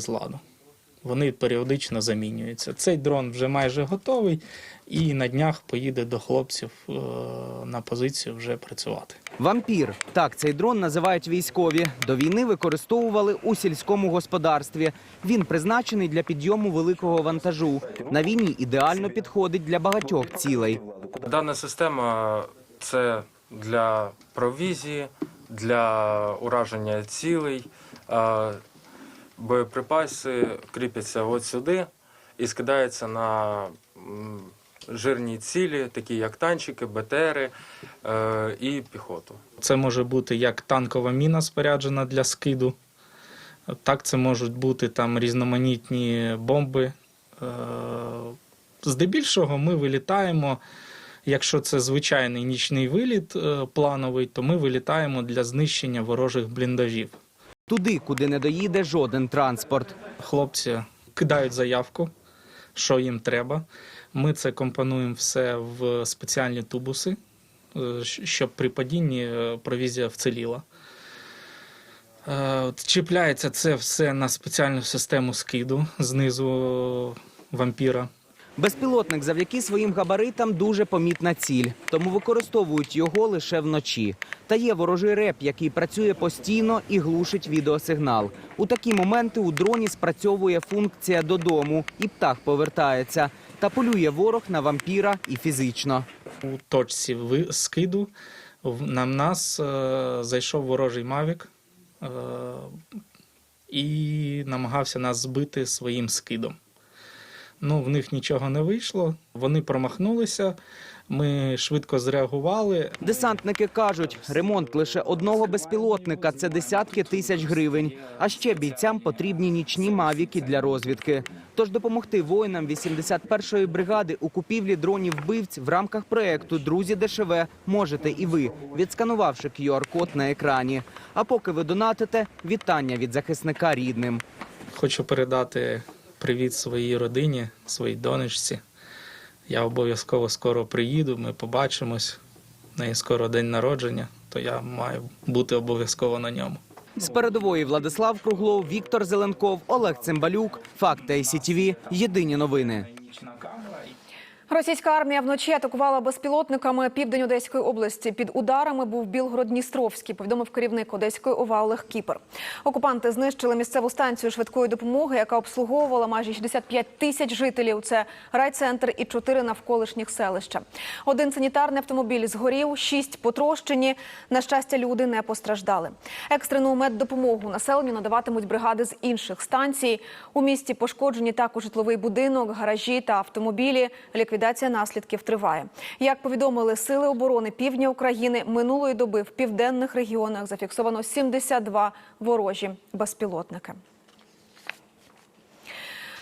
з ладу. Вони періодично замінюються. Цей дрон вже майже готовий і на днях поїде до хлопців е, на позицію вже працювати. Вампір так цей дрон називають військові. До війни використовували у сільському господарстві. Він призначений для підйому великого вантажу. На війні ідеально підходить для багатьох цілей. Дана система це для провізії, для ураження цілей. Боєприпаси кріпляться от сюди і скидаються на жирні цілі, такі як танчики, БТРи е, і піхоту. Це може бути як танкова міна споряджена для скиду, так це можуть бути там різноманітні бомби. Е, Здебільшого ми вилітаємо. Якщо це звичайний нічний виліт е, плановий, то ми вилітаємо для знищення ворожих бліндажів. Туди, куди не доїде жоден транспорт. Хлопці кидають заявку, що їм треба. Ми це компонуємо все в спеціальні тубуси, е, щоб при падінні е, провізія вціліла. Е, Чіпляється це все на спеціальну систему скиду знизу вампіра. Безпілотник завдяки своїм габаритам дуже помітна ціль, тому використовують його лише вночі. Та є ворожий реп, який працює постійно і глушить відеосигнал. У такі моменти у дроні спрацьовує функція додому, і птах повертається. Та полює ворог на вампіра і фізично. У точці скиду на нас е, зайшов ворожий мавік е, і намагався нас збити своїм скидом. Ну, в них нічого не вийшло, вони промахнулися, ми швидко зреагували. Десантники кажуть, ремонт лише одного безпілотника це десятки тисяч гривень. А ще бійцям потрібні нічні мавіки для розвідки. Тож допомогти воїнам 81-ї бригади у купівлі дронів вбивць в рамках проекту Друзі ДШВ можете і ви, відсканувавши QR-код на екрані. А поки ви донатите, вітання від захисника рідним. Хочу передати привіт своїй родині, своїй донечці. Я обов'язково скоро приїду, ми побачимось. В неї скоро день народження, то я маю бути обов'язково на ньому. З передової Владислав Круглов, Віктор Зеленков, Олег Цимбалюк. Факти ICTV. Єдині новини. Російська армія вночі атакувала безпілотниками південь Одеської області. Під ударами був Білгород-Дністровський, повідомив керівник Одеської ОВА Олег Кіпер. Окупанти знищили місцеву станцію швидкої допомоги, яка обслуговувала майже 65 тисяч жителів. Це райцентр і чотири навколишніх селища. Один санітарний автомобіль згорів, шість потрощені. На щастя, люди не постраждали. Екстрену меддопомогу населенню надаватимуть бригади з інших станцій. У місті пошкоджені також житловий будинок, гаражі та автомобілі. Ліквідація наслідків триває. Як повідомили сили оборони півдня України, минулої доби в південних регіонах зафіксовано 72 ворожі безпілотники.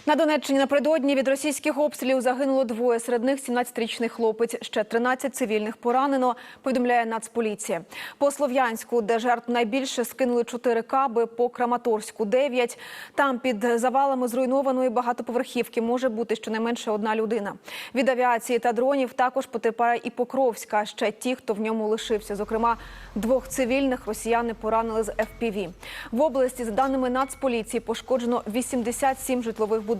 На Донеччині напередодні від російських обстрілів загинуло двоє. Серед них 17-річний хлопець. Ще 13 цивільних поранено, повідомляє Нацполіція. По Слов'янську, де жертв найбільше, скинули 4 каби, по Краматорську – 9. Там під завалами зруйнованої багатоповерхівки може бути щонайменше одна людина. Від авіації та дронів також потерпає і Покровська. Ще ті, хто в ньому лишився. Зокрема, двох цивільних росіяни поранили з ФПВ. В області, за даними Нацполіції, пошкоджено 87 житлових будинків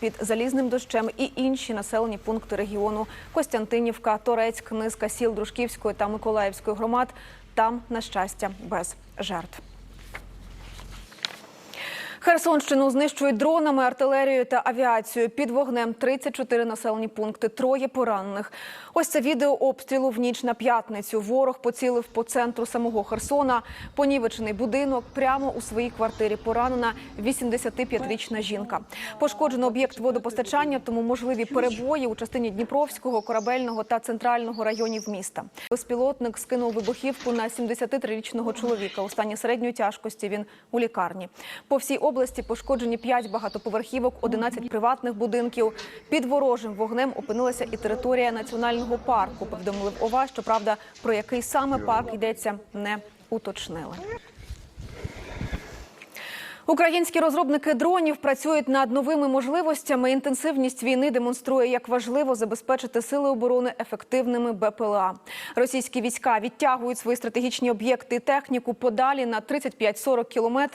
під залізним дощем і інші населені пункти регіону Костянтинівка, Торецьк, низка сіл Дружківської та Миколаївської громад. Там, на щастя, без жертв. Херсонщину знищують дронами, артилерією та авіацією. Під вогнем 34 населені пункти, троє поранених. Ось це відео обстрілу в ніч на п'ятницю. Ворог поцілив по центру самого Херсона. Понівечений будинок прямо у своїй квартирі поранена 85-річна жінка. Пошкоджено об'єкт водопостачання, тому можливі перебої у частині Дніпровського, корабельного та центрального районів міста. Безпілотник скинув вибухівку на 73-річного чоловіка. У стані середньої тяжкості він у лікарні. По всій області пошкоджені 5 багатоповерхівок, 11 приватних будинків. Під ворожим вогнем опинилася і територія національного парку. Повідомили в ОВА. Щоправда, про який саме парк йдеться, не уточнили. Українські розробники дронів працюють над новими можливостями. Інтенсивність війни демонструє, як важливо забезпечити сили оборони ефективними БПЛА. Російські війська відтягують свої стратегічні об'єкти і техніку подалі на 35-40 кілометрів.